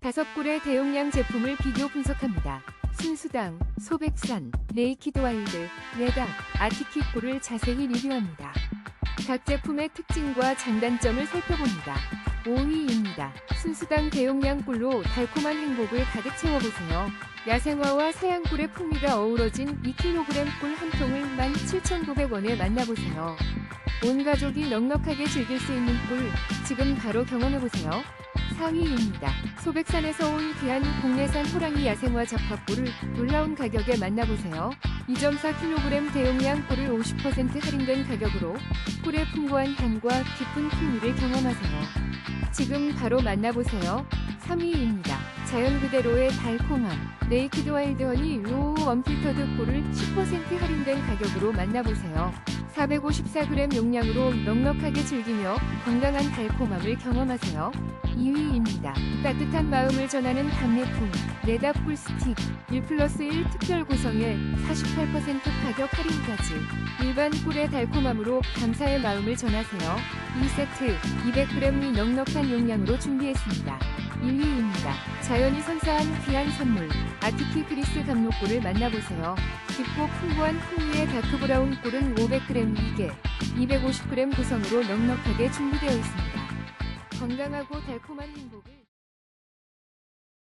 다섯 꿀의 대용량 제품을 비교 분석합니다. 순수당, 소백산, 네이키드 와일드, 레다, 아티키 꿀을 자세히 리뷰합니다. 각 제품의 특징과 장단점을 살펴봅니다. 5위입니다. 순수당 대용량 꿀로 달콤한 행복을 가득 채워보세요. 야생화와 서양꿀의 풍미가 어우러진 2kg 꿀 한 통을 17,900원에 만나보세요. 온 가족이 넉넉하게 즐길 수 있는 꿀, 지금 바로 경험해보세요. 4위입니다. 소백산에서 온 귀한 국내산 호랑이 야생화 잡화꿀을 놀라운 가격에 만나보세요. 2.4kg 대용량 꿀을 50% 할인된 가격으로 꿀의 풍부한 향과 깊은 풍미를 경험하세요. 지금 바로 만나보세요. 3위입니다. 자연 그대로의 달콤함. 네이키드 와일드 허니 로우 원필터드 꿀을 10% 할인된 가격으로 만나보세요. 454g 용량으로 넉넉하게 즐기며 건강한 달콤함을 경험하세요. 2위입니다. 따뜻한 마음을 전하는 답례품 레다 꿀스틱 1 플러스 1 특별 구성에 48% 가격 할인까지 일반 꿀의 달콤함으로 감사의 마음을 전하세요. 2세트 200g이 넉넉한 용량으로 준비했습니다. 1위입니다. 자연이 선사한 귀한 선물 아티키 그리스 감로꿀을 만나보세요. 깊고 풍부한 풍미의 다크브라운 꿀은 500g 2개 250g 구성으로 넉넉하게 준비되어 있습니다. 건강하고 달콤한 행복을